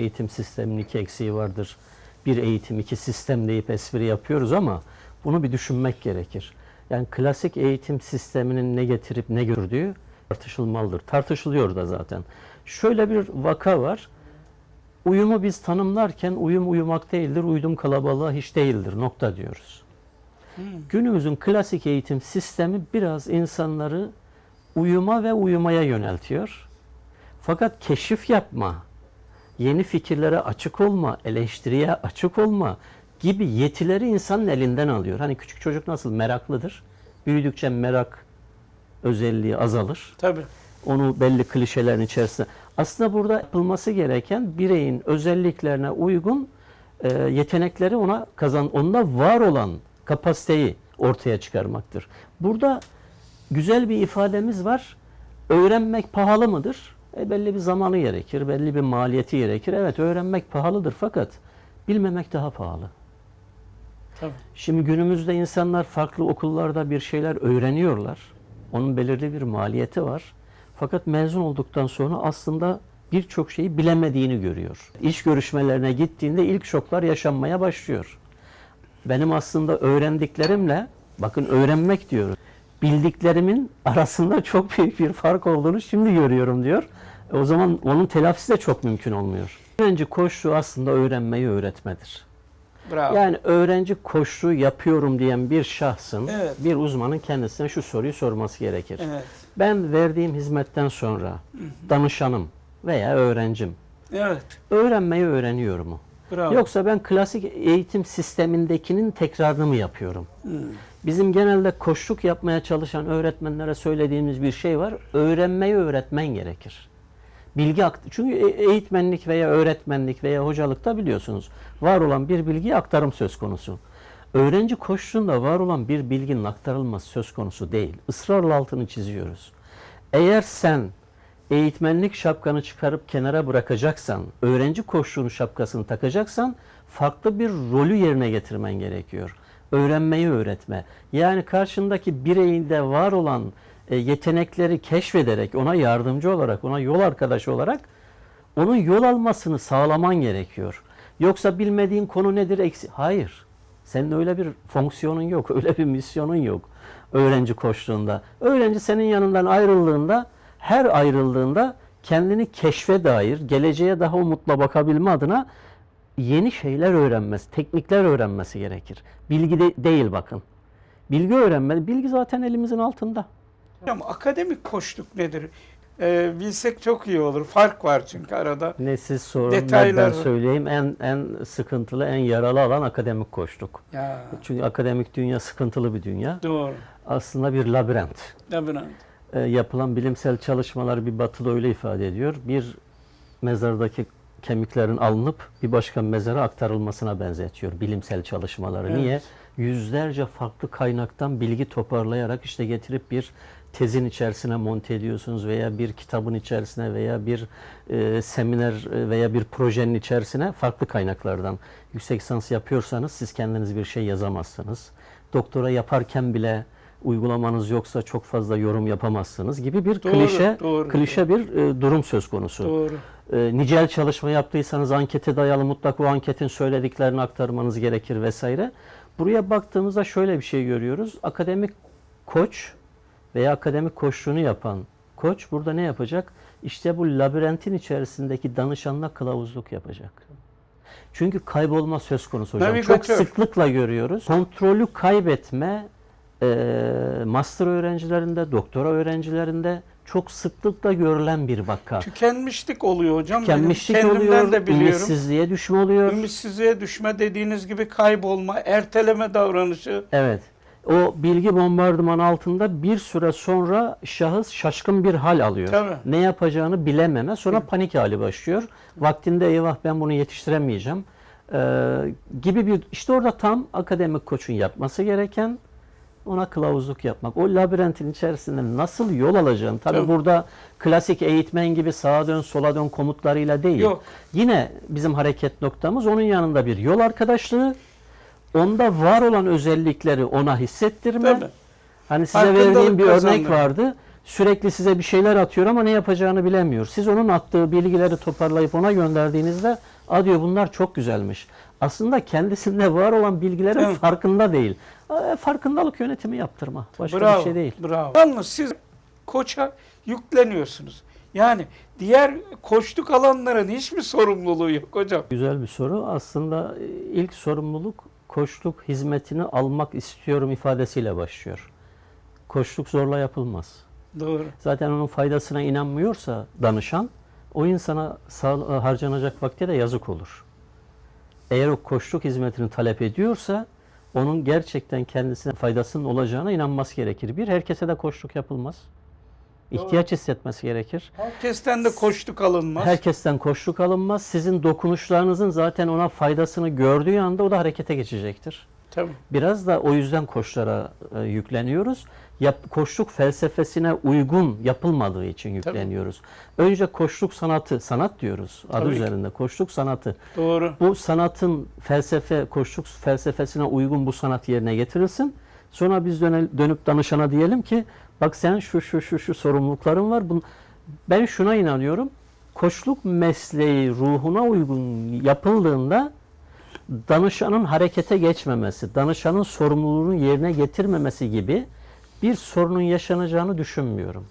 Eğitim sisteminin iki eksiği vardır. Bir eğitim, iki sistem deyip espri yapıyoruz ama bunu bir düşünmek gerekir. Yani klasik eğitim sisteminin ne getirip ne gördüğü tartışılmalıdır. Tartışılıyor da zaten. Şöyle bir vaka var. Uyumu biz tanımlarken uyum uyumak değildir, uydum kalabalığa hiç değildir nokta diyoruz. Günümüzün klasik eğitim sistemi biraz insanları uyuma ve uyumaya yöneltiyor. Fakat keşif yapma, yeni fikirlere açık olma, eleştiriye açık olma gibi yetileri insanın elinden alıyor. Hani küçük çocuk nasıl meraklıdır? Büyüdükçe merak özelliği azalır. Tabii. Onu belli klişelerin içerisinde. Aslında burada yapılması gereken bireyin özelliklerine uygun e, yetenekleri ona kazan, onda var olan kapasiteyi ortaya çıkarmaktır. Burada güzel bir ifademiz var. Öğrenmek pahalı mıdır? E, belli bir zamanı gerekir, belli bir maliyeti gerekir. Evet öğrenmek pahalıdır fakat bilmemek daha pahalı. Tabii. Şimdi günümüzde insanlar farklı okullarda bir şeyler öğreniyorlar. Onun belirli bir maliyeti var. Fakat mezun olduktan sonra aslında birçok şeyi bilemediğini görüyor. İş görüşmelerine gittiğinde ilk şoklar yaşanmaya başlıyor. Benim aslında öğrendiklerimle, bakın öğrenmek diyoruz, bildiklerimin arasında çok büyük bir fark olduğunu şimdi görüyorum diyor. E o zaman onun telafisi de çok mümkün olmuyor. Öğrenci koştuğu aslında öğrenmeyi öğretmedir. Bravo. Yani öğrenci koşu yapıyorum diyen bir şahsın, Evet. bir uzmanın kendisine şu soruyu sorması gerekir. Evet. Ben verdiğim hizmetten sonra danışanım veya öğrencim Evet. öğrenmeyi öğreniyor mu? Bravo. Yoksa ben klasik eğitim sistemindekinin tekrarını mı yapıyorum? Hmm. Bizim genelde koşluk yapmaya çalışan öğretmenlere söylediğimiz bir şey var. Öğrenmeyi öğretmen gerekir. Bilgi akt çünkü e- eğitmenlik veya öğretmenlik veya hocalıkta biliyorsunuz var olan bir bilgiye aktarım söz konusu. Öğrenci koştuğunda var olan bir bilginin aktarılması söz konusu değil. Israrla altını çiziyoruz. Eğer sen eğitmenlik şapkanı çıkarıp kenara bırakacaksan, öğrenci koştuğunun şapkasını takacaksan farklı bir rolü yerine getirmen gerekiyor. Öğrenmeyi öğretme. Yani karşındaki bireyinde var olan yetenekleri keşfederek, ona yardımcı olarak, ona yol arkadaşı olarak onun yol almasını sağlaman gerekiyor. Yoksa bilmediğin konu nedir? Eksi Hayır. Senin öyle bir fonksiyonun yok, öyle bir misyonun yok öğrenci koştuğunda. Öğrenci senin yanından ayrıldığında, her ayrıldığında kendini keşfe dair, geleceğe daha umutla bakabilme adına yeni şeyler öğrenmesi, teknikler öğrenmesi gerekir. Bilgi de, değil bakın. Bilgi öğrenme, bilgi zaten elimizin altında. Hocam akademik koçluk nedir? Ee, bilsek çok iyi olur. Fark var çünkü arada. Ne siz sorun, Detaylar- ben söyleyeyim. En en sıkıntılı, en yaralı alan akademik koştuk. Ya Çünkü akademik dünya sıkıntılı bir dünya. doğru. Aslında bir labirent. Labirent. e, yapılan bilimsel çalışmalar bir batıda öyle ifade ediyor. Bir mezardaki kemiklerin alınıp bir başka mezara aktarılmasına benzetiyor bilimsel çalışmaları. Evet. Niye? Yüzlerce farklı kaynaktan bilgi toparlayarak işte getirip bir tezin içerisine monte ediyorsunuz veya bir kitabın içerisine veya bir e, seminer e, veya bir projenin içerisine farklı kaynaklardan yüksek lisans yapıyorsanız siz kendiniz bir şey yazamazsınız. Doktora yaparken bile uygulamanız yoksa çok fazla yorum yapamazsınız gibi bir Doğru, klişe doğru, klişe bir e, durum söz konusu. Doğru. E, nicel çalışma yaptıysanız ankete dayalı mutlak o anketin söylediklerini aktarmanız gerekir vesaire. Buraya baktığımızda şöyle bir şey görüyoruz. Akademik koç veya akademik koçluğunu yapan koç burada ne yapacak? İşte bu labirentin içerisindeki danışanla kılavuzluk yapacak. Çünkü kaybolma söz konusu hocam. Çok Navigatör. sıklıkla görüyoruz. Kontrolü kaybetme e, master öğrencilerinde, doktora öğrencilerinde çok sıklıkla görülen bir vaka. Tükenmişlik oluyor hocam. Benim Tükenmişlik kendimden oluyor, de biliyorum. ümitsizliğe düşme oluyor. Ümitsizliğe düşme dediğiniz gibi kaybolma, erteleme davranışı. Evet. O bilgi bombardımanı altında bir süre sonra şahıs şaşkın bir hal alıyor. Tabii. Ne yapacağını bilememe sonra panik hali başlıyor. Vaktinde eyvah ben bunu yetiştiremeyeceğim ee, gibi bir işte orada tam akademik koçun yapması gereken ona kılavuzluk yapmak. O labirentin içerisinde nasıl yol alacağını tabii Tabii. burada klasik eğitmen gibi sağa dön sola dön komutlarıyla değil. Yok. Yine bizim hareket noktamız onun yanında bir yol arkadaşlığı, onda var olan özellikleri ona hissettirme. Tabii. Hani size Farkındalık verdiğim bir örnek kazandırma. vardı. sürekli size bir şeyler atıyor ama ne yapacağını bilemiyor. Siz onun attığı bilgileri toparlayıp ona gönderdiğinizde a diyor bunlar çok güzelmiş. Aslında kendisinde var olan bilgilerin Evet. farkında değil. Farkındalık yönetimi yaptırma. Başka bravo, bir şey değil. Bravo. Yalnız siz koça yükleniyorsunuz. Yani diğer koçluk alanların hiçbir sorumluluğu yok hocam. Güzel bir soru. Aslında e, ilk sorumluluk koçluk hizmetini almak istiyorum ifadesiyle başlıyor. Koçluk zorla yapılmaz. Doğru. Zaten onun faydasına inanmıyorsa danışan o insana sağ- harcanacak vakte de yazık olur. Eğer o koçluk hizmetini talep ediyorsa onun gerçekten kendisine faydasının olacağına inanması gerekir. Bir, herkese de koçluk yapılmaz. İhtiyaç hissetmesi gerekir. Herkesten de koçluk alınmaz. Herkesten koçluk alınmaz. Sizin dokunuşlarınızın zaten ona faydasını gördüğü anda o da harekete geçecektir. Tabii. Biraz da o yüzden koçlara e, yükleniyoruz. Yap, koçluk felsefesine uygun yapılmadığı için yükleniyoruz. Önce koçluk sanatı, sanat diyoruz adı Tabii ki. üzerinde. Koçluk sanatı. Doğru. Bu sanatın felsefe, koçluk felsefesine uygun bu sanat yerine getirilsin. Sonra biz dönüp danışana diyelim ki bak sen şu şu şu şu sorumlulukların var. Ben şuna inanıyorum. Koçluk mesleği ruhuna uygun yapıldığında danışanın harekete geçmemesi, danışanın sorumluluğunu yerine getirmemesi gibi bir sorunun yaşanacağını düşünmüyorum.